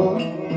Oh.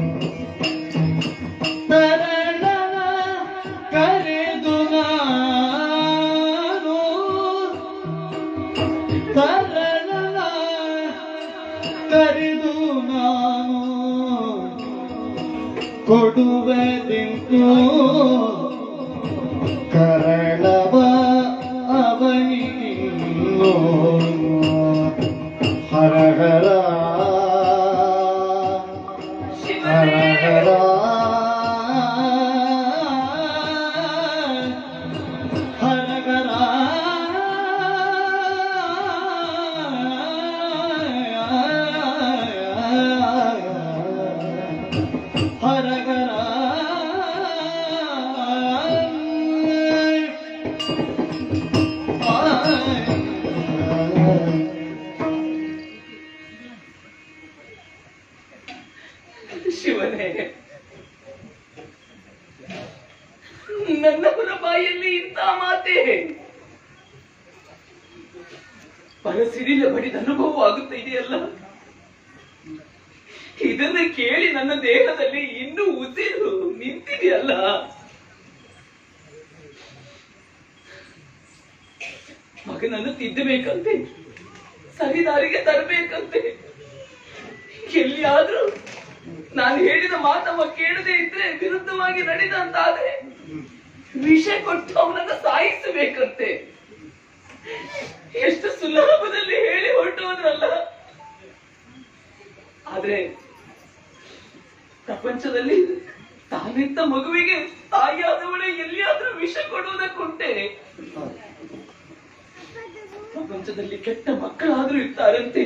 ಪರಸಿರಿಲ ಬಡಿದ ಅನುಭವ ಆಗುತ್ತಿದೆಯಲ್ಲ ಇದನ್ನ ಕೇಳಿ ನನ್ನ ದೇಹದಲ್ಲಿ ಇನ್ನೂ ಉಸಿರು ನಿಂತಿದೆಯಲ್ಲ? ಮಗನನ್ನು ತಿದ್ದಬೇಕಂತೆ, ಸರಿದಾರಿಗೆ ತರಬೇಕಂತೆ. ಎಲ್ಲಿಯಾದ್ರೂ ನಾನು ಹೇಳಿದ ಮಾತಮ್ಮ ಕೇಳದೆ ಇದ್ರೆ ವಿರುದ್ಧವಾಗಿ ನಡೆದಂತಾದ್ರೆ ವಿಷ ಕೊಟ್ಟು ಅವನನ್ನ ಸಾಯಿಸಬೇಕಂತೆ. ಎಷ್ಟು ಸುಲಭದಲ್ಲಿ ಹೇಳಿ ಹೊರಟೋದ್ರಲ್ಲ ಆದ್ರೆ ಪ್ರಪಂಚದಲ್ಲಿ ತಾನಿತ್ತ ಮಗುವಿಗೆ ತಾಯಿಯಾದವಳೆ ಎಲ್ಲಿಯಾದ್ರೂ ವಿಷ ಕೊಡುವುದಕ್ಕುಂಟೆ? ಪ್ರಪಂಚದಲ್ಲಿ ಕೆಟ್ಟ ಮಕ್ಕಳಾದ್ರೂ ಇರ್ತಾರಂತೆ.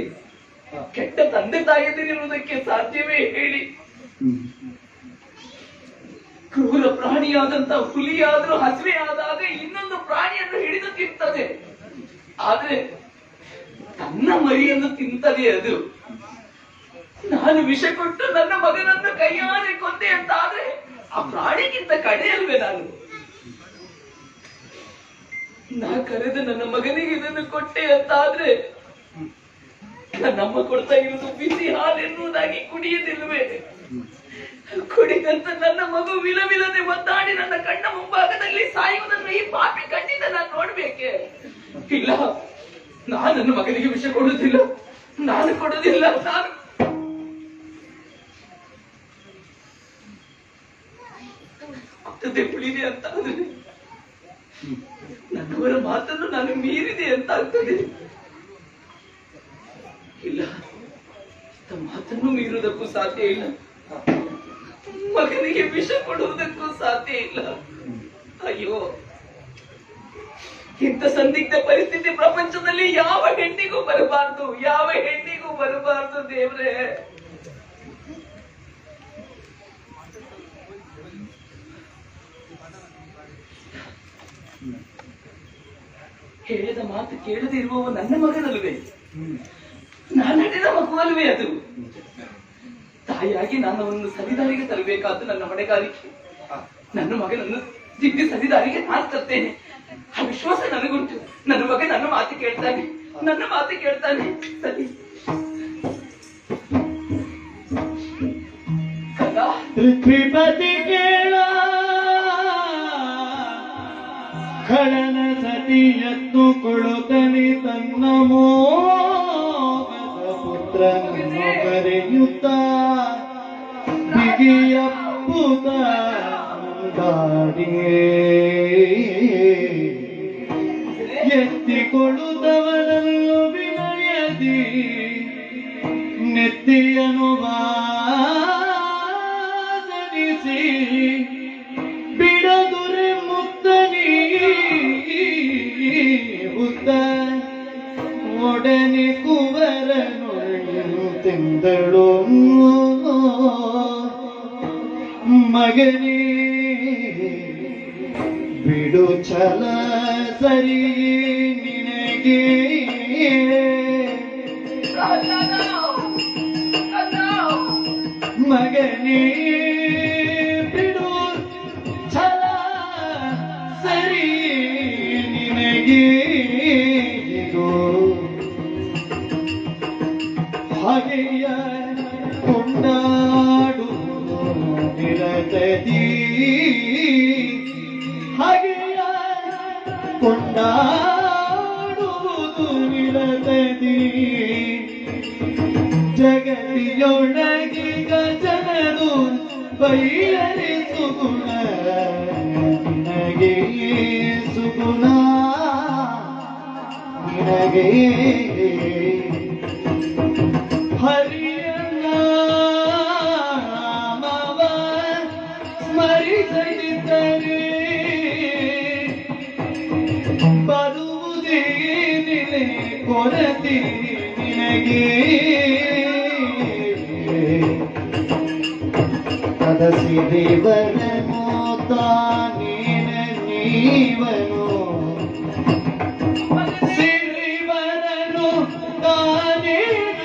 ಕೆಟ್ಟ ತಂದೆ ತಾಯಿಯದಿರುವುದಕ್ಕೆ ಸಾಧ್ಯವೇ ಹೇಳಿ. ಕ್ರೂರ ಪ್ರಾಣಿಯಾದಂತ ಹುಲಿಯಾದ್ರೂ ಹಸಿವೆ ಆದಾಗ ಇನ್ನೊಂದು ಪ್ರಾಣಿಯನ್ನು ಹಿಡಿದು ತಿಂತದೆ. ಆದ್ರೆ ನನ್ನ ಮರಿಯನ್ನು ತಿಂತದೆ ಅದು. ನಾನು ವಿಷ ಕೊಟ್ಟು ನನ್ನ ಮಗನನ್ನು ಕೈಯಾರೆ ಕೊಂದೆ ಅಂತ ಆದ್ರೆ ಆ ಪ್ರಾಣಿಗಿಂತ ಕಡೆಯಲ್ವೇ ನಾನು. ನಾ ಕರೆದು ನನ್ನ ಮಗನಿಗೆ ಇದನ್ನು ಕೊಟ್ಟೆ ಅಂತ ಆದ್ರೆ ನನ್ನಮ್ಮ ಕೊಡ್ತಾ ಇರೋದು ಬಿಸಿ ಹಾಲು ಎನ್ನುವುದಾಗಿ ಕುಡಿಯದಿಲ್ವೇ ಕುಡಿದಂತ ನನ್ನ ಮಗು ವಿಲವಿಲದೆ ಒದ್ದಾಡಿ ನನ್ನ ಕಣ್ಣ ಮುಂಭಾಗದಲ್ಲಿ ಸಾಯುವುದನ್ನು ಈ ಪಾಪಿ ಕಣ್ಣಿಂದ ನಾನು ನೋಡ್ಬೇಕೆ? ಇಲ್ಲ, ನಾನು ನನ್ನ ಮಗನಿಗೆ ವಿಷ ಕೊಡುವುದಿಲ್ಲ ನಾನು ಕೊಡುವುದಿಲ್ಲ ನಾನು. ಕೊಟ್ಟದ್ದೇ ಉಳಿದೆ ಅಂತ ನನ್ನವರ ಮಾತನ್ನು ನಾನು ಮೀರಿದೆ ಅಂತ ಆಗ್ತದೆ. ಇಲ್ಲ ಮಾತನ್ನು ಮೀರುವುದಕ್ಕೂ ಸಾಧ್ಯ ಇಲ್ಲ. ಮಗನಿಗೆ ವಿಷ ಕೊಡುವುದಕ್ಕೂ ಸಾಧ್ಯ ಇಲ್ಲ. ಅಯ್ಯೋ. ಇಂಥ ಸಂದಿಗ್ಧ ಪರಿಸ್ಥಿತಿ ಪ್ರಪಂಚದಲ್ಲಿ ಯಾವ ಹೆಣ್ಣಿಗೂ ಬರಬಾರ್ದು, ಯಾವ ಹೆಣ್ಣಿಗೂ ಬರಬಾರ್ದು ದೇವ್ರೆ. ಹೇಳಿದ ಮಾತು ಕೇಳದೆ ಇರುವವ ನನ್ನ ಮಗನಲ್ವೇ ನಾನು ಹೇಳಿದ ಮಗುವಲ್ವೇ ಅದು? ತಾಯಿಯಾಗಿ ನಾನು ಅವನನ್ನು ಸರಿದಾರಿಗೆ ತರಬೇಕಾದ್ದು ನನ್ನ ಹೊಣೆಗಾರಿಕೆ. ನನ್ನ ಮಗನನ್ನು ದಿಗ್ಗಿ ಸರಿದಾರಿಗೆ ನಾನು ತರ್ತೇನೆ ಆ ವಿಶ್ವಾಸ ನನಗುಂಟು. ನನ್ನ ಮಗ ನನ್ನ ಮಾತು ಕೇಳ್ತಾನೆ. ನನ್ನ ಮಾತು ಕೇಳ್ತಾನೆ. ಸರಿ. ತ್ರಿಪತಿ ಕೇಳ ಖಳನ ಸತಿಯನ್ನು ಕೊಡುತ್ತನೆ ತನ್ನ ಮೋಗದ ಪುತ್ರನನ್ನು ಕರೆಯುತ್ತ. ಬಿಗಿಯಪ್ಪುತ ದಾಡಿಯೇ ಎತ್ತಿಕೊಳ್ಳುತ್ತವನನ್ನು ವಿನಯದಿ ನೆತ್ತಿಯನು ವಾದನಿಸಿ ಬಿಡದುರೆ ಮುತ್ತನಿ ಉತ್ತ ಒಡನೆ ಕುವರನೊಳೆಯನು ತಿಂದಳು ಮಗನೇ. ಬಿಡು ಛಲ ಸರಿ ನಿನಗೆ ಮಗನೇ ಬಿಡು ಬೈಯರೆ ಸುಗುಣ ನಿನಗೆ ಸುಗುಣ ನಿನಗೆ ಕದಸಿ ದೇವರನು ತಾನೇನ ನೀವನು. ಸಿರಿವರನು ತಾನೇನ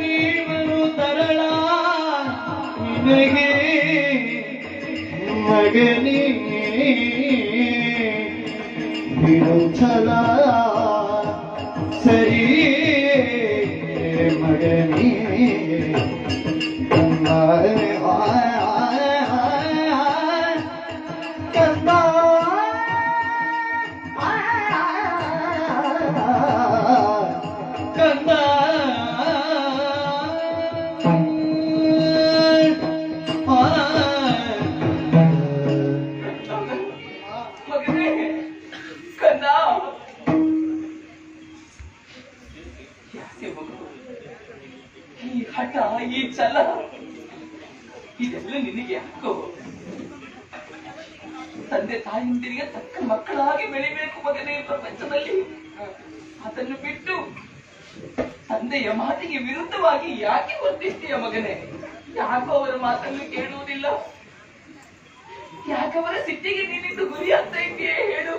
ನೀವನು ತರಳ. ನಿನಗೆ ಮಗನೇ ಬಿಡು ಅದನ್ನು ಬಿಟ್ಟು ತಂದೆಯ ಮಾತಿಗೆ ವಿರುದ್ಧವಾಗಿ ಯಾಕೆ ವರ್ತಿಸ್ತೀಯ ಮಗನೇ? ಯಾಕೋ ಅವರ ಮಾತನ್ನು ಕೇಳುವುದಿಲ್ಲ? ಯಾಕವರ ಸಿಟ್ಟಿಗೆ ನೀನಿಂದು ಗುರಿ ಅಂತ ಇದೆಯೇ ಹೇಳು?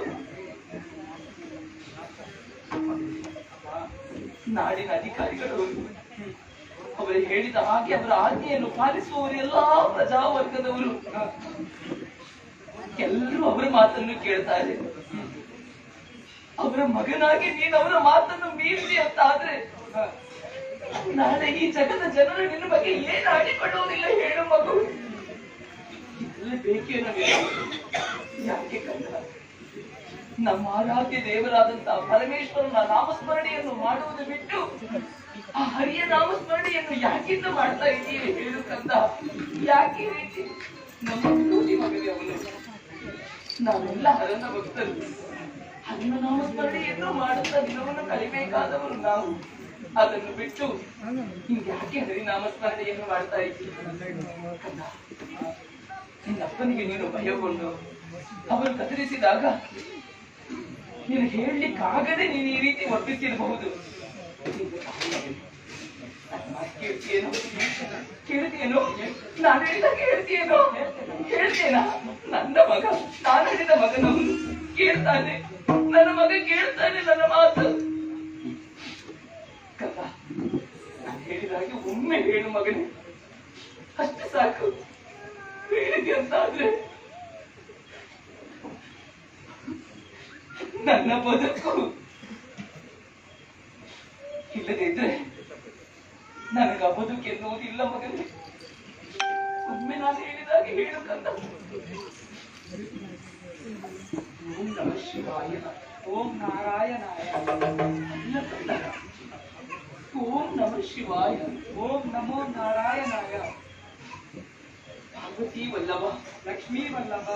ನಾಡಿನ ಅಧಿಕಾರಿಗಳು ಅವರು ಹೇಳಿದ ಹಾಗೆ ಅವರ ಆಜ್ಞೆಯನ್ನು ಪಾಲಿಸುವವರು ಎಲ್ಲಾ ಪ್ರಜಾವರ್ಗದವರು. ಎಲ್ಲರೂ ಅವರ ಮಾತನ್ನು ಕೇಳ್ತಾರೆ. ಅವರ ಮಗನಾಗಿ ನೀನು ಅವರ ಮಾತನ್ನು ಮೀರಿಸಿ ಅಂತ ಆದ್ರೆ ನಾಳೆ ಈ ಜಗದ ಜನರು ನಿನ್ನ ಬಗ್ಗೆ ಏನು ಆಡಿಕೊಳ್ಳುವುದಿಲ್ಲ ಹೇಳು ಮಗು. ಬೇಕೇನೋ ನಿನಗೆ? ಯಾಕೆ ಕಂದ? ನಮ್ಮ ಆರಾಧ್ಯ ದೇವರಾದಂತಹ ಪರಮೇಶ್ವರನ ನಾಮಸ್ಮರಣೆಯನ್ನು ಮಾಡುವುದು ಬಿಟ್ಟು ಆ ಹರಿಯ ನಾಮಸ್ಮರಣೆಯನ್ನು ಯಾಕಿಂದ ಮಾಡ್ತಾ ಇದ್ದೀರಿ ಹೇಳು ಕಂದ? ಯಾಕೆ ರೀತಿ? ನಮ್ಮ ಮಗನೇ ಅವನು. ನಾವೆಲ್ಲ ಹರನ ಭಕ್ತರು. ಹರಿನ ನಾಮಸ್ಮರಣೆಯನ್ನು ಮಾಡುತ್ತಾ ದಿನವನ್ನು ಕಲಿಬೇಕಾದವರು ನಾವು. ಅದನ್ನು ಬಿಟ್ಟು ಯಾಕೆ ಹರಿನಾಮಸ್ಮರಣೆಯನ್ನು ಮಾಡ್ತಾ ಇದ್ದೀವಿ ನಿನ್ನಪ್ಪನಿಗೆ ನೀನು ಭಯಗೊಂಡು ಅವರು ಕತ್ತರಿಸಿದಾಗ ನೀನು ಹೇಳಲಿಕ್ಕಾಗದೆ ನೀನು ಈ ರೀತಿ ವರ್ತಿಸಿರಬಹುದು ಕೇಳ್ತೀಯೇನೋ? ಕೇಳ್ತೀಯೇನೋ? ನಾನು ಹೇಳಿದಾಗ ಹೇಳ್ತೀಯೇನೋ ಹೇಳ್ತೇನಾ ನನ್ನ ಮಗ, ನಾನು ಹೇಳಿದ ಮಗನವನು ಕೇಳ್ತಾನೆ. ನನ್ನ ಮಗ ಕೇಳ್ತಾನೆ ನನ್ನ ಮಾತು. ನಾನು ಹೇಳಿದಾಗೆ ಒಮ್ಮೆ ಹೇಳು ಮಗನೇ. ಅಷ್ಟು ಸಾಕು. ಹೇಳಿದೆ ಅಂತ ಆದ್ರೆ ನನ್ನ ಬದುಕು ಇಲ್ಲದಿದ್ರೆ ನನಗ ಬದುಕು ಎನ್ನುವುದಿಲ್ಲ ಮಗನೇ. ಒಮ್ಮೆ ನಾನು ಹೇಳಿದಾಗೆ ಹೇಳು ಕಂದ. ಓಂ ನಮಃ ಶಿವಾಯ ಓಂ ನಾರಾಯಣಾಯ ಓಂ ನಮ ಶಿವಾಯ ಓಂ ನಮೋ ನಾರಾಯಣಾಯ ಪಾರ್ವತಿ ವಲ್ಲಭ ಲಕ್ಷ್ಮೀ ವಲ್ಲಭ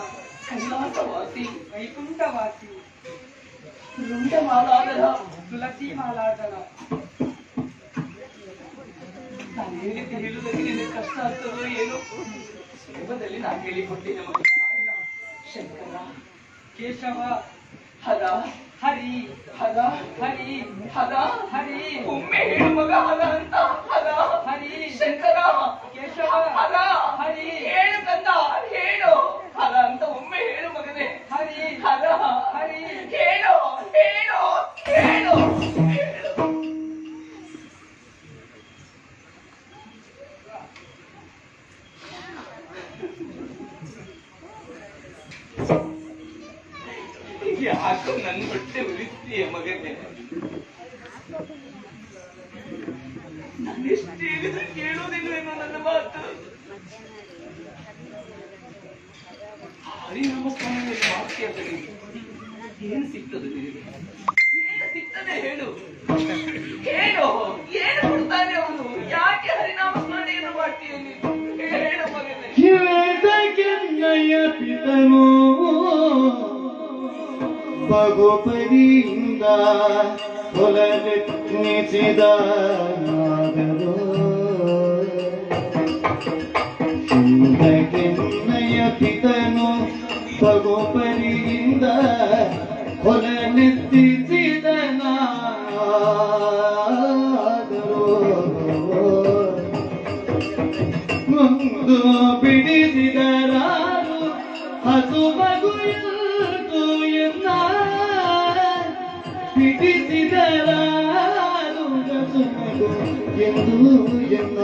ಕೈಲಾಸವಾಸಿ ವೈಕುಂಠವಾಸಿ ರುಂಡಮಾಲಾದರ ತುಳಸಿ ಮಾಲಾಧರ ನಾನು ಹೇಳಿದ್ದು ಹೇಳುವುದಕ್ಕೆ ನಿನಗೆ ಕಷ್ಟ ಆಗ್ತದೋ ಏನೋ? ಸುಲಭದಲ್ಲಿ ನಾನು ಹೇಳಿಕೊಟ್ಟೇನೆ ಮಗ ಶಂಕರ. ಕೇಶವ ಹದ ಹರಿ ಹದ ಹರಿ ಹದ ಹರಿ. ಒಮ್ಮೆ ಹೇಳು ಮಗ ಹದ ಅಂತ. ಹದ ಹರಿ. ಶಂಕರ ಕೇಶವ ಹದ ಹರಿ. ಯಾಕೋ ನನ್ನ ಹೊಟ್ಟೆ ಉಳಿಸ್ತೀಯ ಮಗನೇ. ನಾನೆಷ್ಟು ಹೇಳಿದ್ರೆ ಕೇಳೋದಿಲ್ವೇನೋ ನನ್ನ ಮಾತು. ಹರಿ ನಮಸ್ಕಾರ ವಾಕ್ಯದಲ್ಲಿ ಏನು ಸಿಗ್ತದೆ ನಿನಗೆ? ಬಗುಪರಿಯಿಂದ ಹೊಲವೆತ್ನಿಸಿದ ನಾಗರು. ಹಿಂದಕ್ಕೆನ್ನಯ್ಯ ಪಿತನು ಬಗುಪರಿಯಿಂದ ಹೊಲನೆತ್ತಿಸಿದ ನಾಗರು. ಒಂದು ಬಿಡಿಸಿದರಾರು ಹಸು ಮಗು ಬಿಡಿಸಿದರಾರು ಹಸು ಮಗು ಎಂದು ಎನ್ನ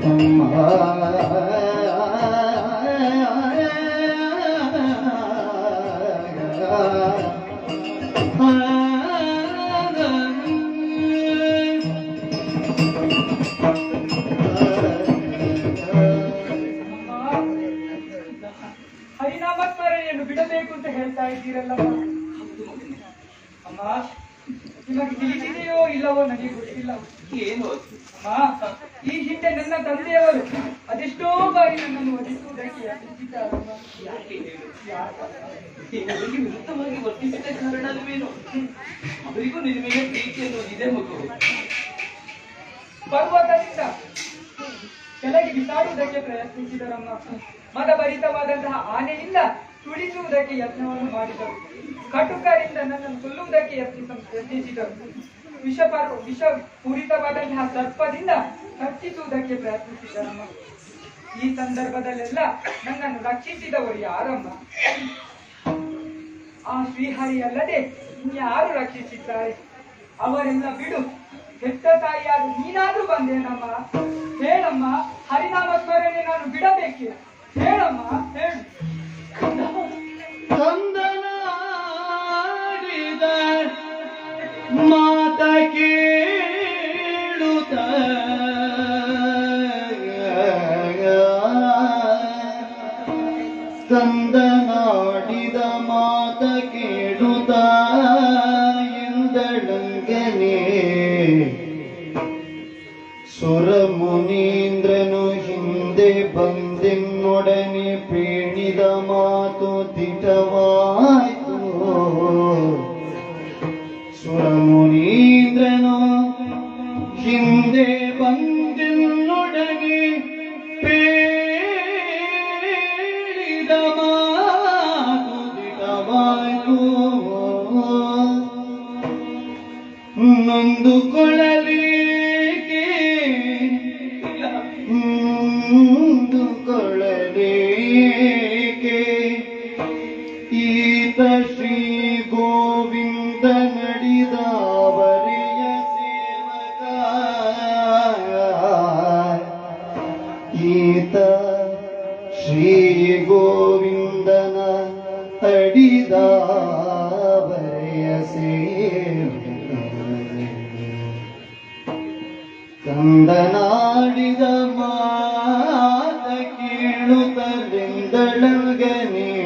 ಅಮ್ಮ ಹರಿನಾಮ ಸ್ಮರಣೆಯನ್ನು ಬಿಡಬೇಕು ಅಂತ ಹೇಳ್ತಾ ಇದ್ದೀರಲ್ಲ ಅಮ್ಮ ನಿಮಗೆ ತಿಳಿಸಿದೆಯೋ ಇಲ್ಲವೋ ನನಗೆ ಗೊತ್ತಿಲ್ಲ ಏನು ಅದು? ಅಮ್ಮ ಹಿಂದೆ ನನ್ನ ತಂದೆಯವರು ಅದೆಷ್ಟೋ ಬಾರಿ ನನ್ನನ್ನು ಅವರಿಗೆ ವಿರುದ್ಧವಾಗಿ ವರ್ತಿಸಿದ ಕಾರಣವೇನು? ಅವರಿಗೂ ನಿನ್ನ ಮೇಲೆ ಪ್ರೀತಿ ಅನ್ನೋದು ಇದೆ ಮಗು. ಪರ್ವತದಿಂದ ಕೆಳಗೆ ಬಿಸಾಡುವುದಕ್ಕೆ ಪ್ರಯತ್ನಿಸಿದರಮ್ಮ. ಮದಭರಿತವಾದಂತಹ ಆನೆಯಿಂದ ತುಳಿಸುವುದಕ್ಕೆ ಯತ್ನವನ್ನು ಮಾಡಿದರು. ಕಟುಕರಿಂದ ನನ್ನನ್ನು ಕೊಲ್ಲುವುದಕ್ಕೆ ಯತ್ನಿಸ ಯತ್ನಿಸಿದರು. ವಿಷ ವಿಷ ಪೂರಿತವಾದಂತಹ ಸರ್ಪದಿಂದ ರಕ್ಷಿಸುವುದಕ್ಕೆ ಪ್ರಯತ್ನಿಸಿದರಮ್ಮ. ಈ ಸಂದರ್ಭದಲ್ಲೆಲ್ಲ ನನ್ನನ್ನು ರಕ್ಷಿಸಿದವರು ಯಾರಮ್ಮ? ಆ ಶ್ರೀಹರಿ ಅಲ್ಲದೆ ಇನ್ಯಾರು ರಕ್ಷಿಸಿದ್ದಾರೆ? ಅವರೆಲ್ಲ ಬಿಡು. ಹೆತ್ತ ತಾಯಿಯಾದ ನೀನಾದ್ರೂ ಬಂದೇನಮ್ಮ? ಹೇಳಮ್ಮ, ಹರಿನಾಮ ಸ್ಮರಣೆ ನಾನು ಬಿಡಬೇಕೆ? ಹೇಳಮ್ಮ, ಹೇಳು. ತಂದನಾಡಿದ the little girl me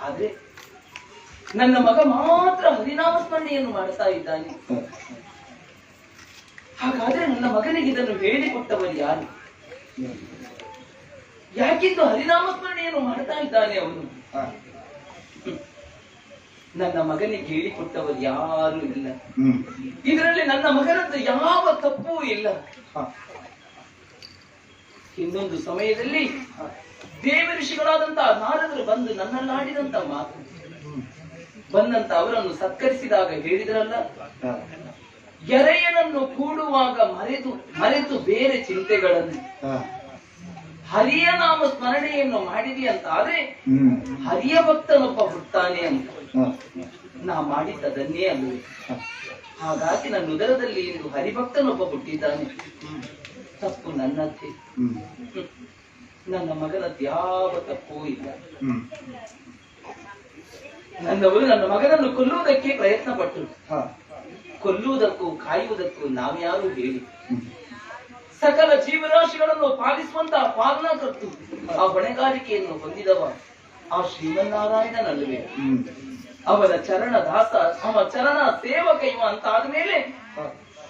ಆದ್ರೆ ನನ್ನ ಮಗ ಮಾತ್ರ ಹರಿನಾಮ ಸ್ಮರಣೆಯನ್ನು ಮಾಡ್ತಾ ಇದ್ದಾನೆ. ಹಾಗಾದ್ರೆ ನನ್ನ ಮಗನಿಗೆ ಇದನ್ನು ಹೇಳಿಕೊಟ್ಟವರು ಯಾರು? ಯಾಕಿಂದು ಹರಿನಾಮ ಸ್ಮರಣೆಯನ್ನು ಮಾಡ್ತಾ ಇದ್ದಾನೆ ಅವನು? ನನ್ನ ಮಗನಿಗೆ ಹೇಳಿಕೊಟ್ಟವರು ಯಾರು ಇಲ್ಲ. ಇದರಲ್ಲಿ ನನ್ನ ಮಗನದ್ದು ಯಾವ ತಪ್ಪೂ ಇಲ್ಲ. ಇನ್ನೊಂದು ಸಮಯದಲ್ಲಿ ದೇವ ಋಷಿಗಳಾದಂತಹ ನಾರದರು ಬಂದು ನನ್ನಲ್ಲಾಡಿದಂತ ಮಾತು. ಬಂದಂತ ಅವರನ್ನು ಸತ್ಕರಿಸಿದಾಗ ಹೇಳಿದ್ರಲ್ಲ. ಎರೆಯನನ್ನು ಕೂಡುವಾಗ ಮರೆತು ಮರೆತು ಬೇರೆ ಚಿಂತೆಗಳನ್ನು. ಹರಿಯ ನಾಮ ಸ್ಮರಣೆಯನ್ನು ಮಾಡಿದಿ ಅಂತ ಆದ್ರೆ ಹರಿಯ ಭಕ್ತನೊಬ್ಬ ಹುಟ್ಟಾನೆ ಅಂತ. ನಾ ಮಾಡಿದ್ದದನ್ನೇ ಅಲ್ಲ. ಹಾಗಾಗಿ ನನ್ನ ಉದರದಲ್ಲಿ ಇಂದು ಹರಿಭಕ್ತನೊಬ್ಬ ಹುಟ್ಟಿದ್ದಾನೆ. ತಪ್ಪು ನನ್ನದ್ದೇ. ನನ್ನ ಮಗನದ್ದು ಯಾವ ತಪ್ಪೂ ಇಲ್ಲ ನನ್ನವರು ನನ್ನ ಮಗನನ್ನು ಕೊಲ್ಲುವುದಕ್ಕೆ ಪ್ರಯತ್ನ ಪಟ್ಟರು ಕೊಲ್ಲುವುದಕ್ಕೂ ಕಾಯುವುದಕ್ಕೂ ನಾವ್ಯಾರು ಹೇಳಿ. ಸಕಲ ಜೀವರಾಶಿಗಳನ್ನು ಪಾಲಿಸುವಂತಹ ಪಾಲನಕರ್ತು ಆ ಹೊಣೆಗಾರಿಕೆಯನ್ನು ಹೊಂದಿದವ ಆ ಶ್ರೀಮನ್ನಾರಾಯಣನಲ್ಲವೇ. ಅವನ ಚರಣ ದಾಸ ಅವ ಚರಣ ಸೇವಕ ಇವ ಅಂತ ಆದ್ಮೇಲೆ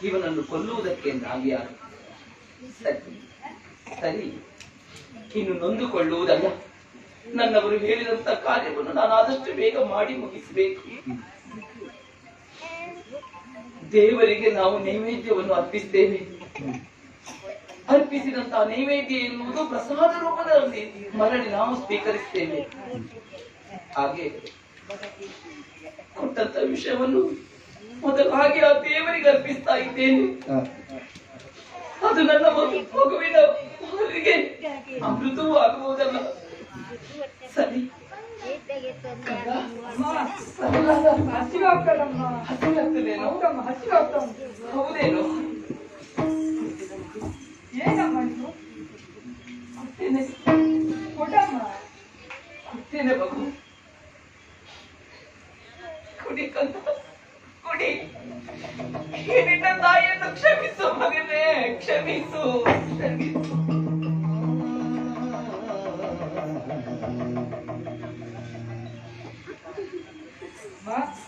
ಇವನನ್ನು ಕೊಲ್ಲುವುದಕ್ಕೆ ನಾವ್ಯಾರು? ಸರಿ. ಸರಿ. ಇನ್ನು ನೊಂದುಕೊಳ್ಳುವುದಲ್ಲ? ನನ್ನವರು ಹೇಳಿದಂತ ಕಾರ್ಯವನ್ನು ನಾನು ಆದಷ್ಟು ಬೇಗ ಮಾಡಿ ಮುಗಿಸಬೇಕು. ದೇವರಿಗೆ ನಾವು ನೈವೇದ್ಯವನ್ನು ಅರ್ಪಿಸ್ತೇವೆ. ಅರ್ಪಿಸಿದಂತ ನೈವೇದ್ಯ ಎನ್ನುವುದು ಪ್ರಸಾದ ರೂಪದಲ್ಲಿ ಮರಳಿ ನಾವು ಸ್ವೀಕರಿಸ್ತೇವೆ. ಹಾಗೆ ಕೊಟ್ಟಂತ ವಿಷಯವನ್ನು ಮೊದಲಾಗಿ ಆ ದೇವರಿಗೆ ಅರ್ಪಿಸ್ತಾ ಇದ್ದೇನೆ. ಅದು ನನ್ನ ಹೌದಮ್ಮ ಹಸಿವು ಆಗ್ತಾ ಉಂಟು ಹೌದೇನೋ ಅಮ್ಮ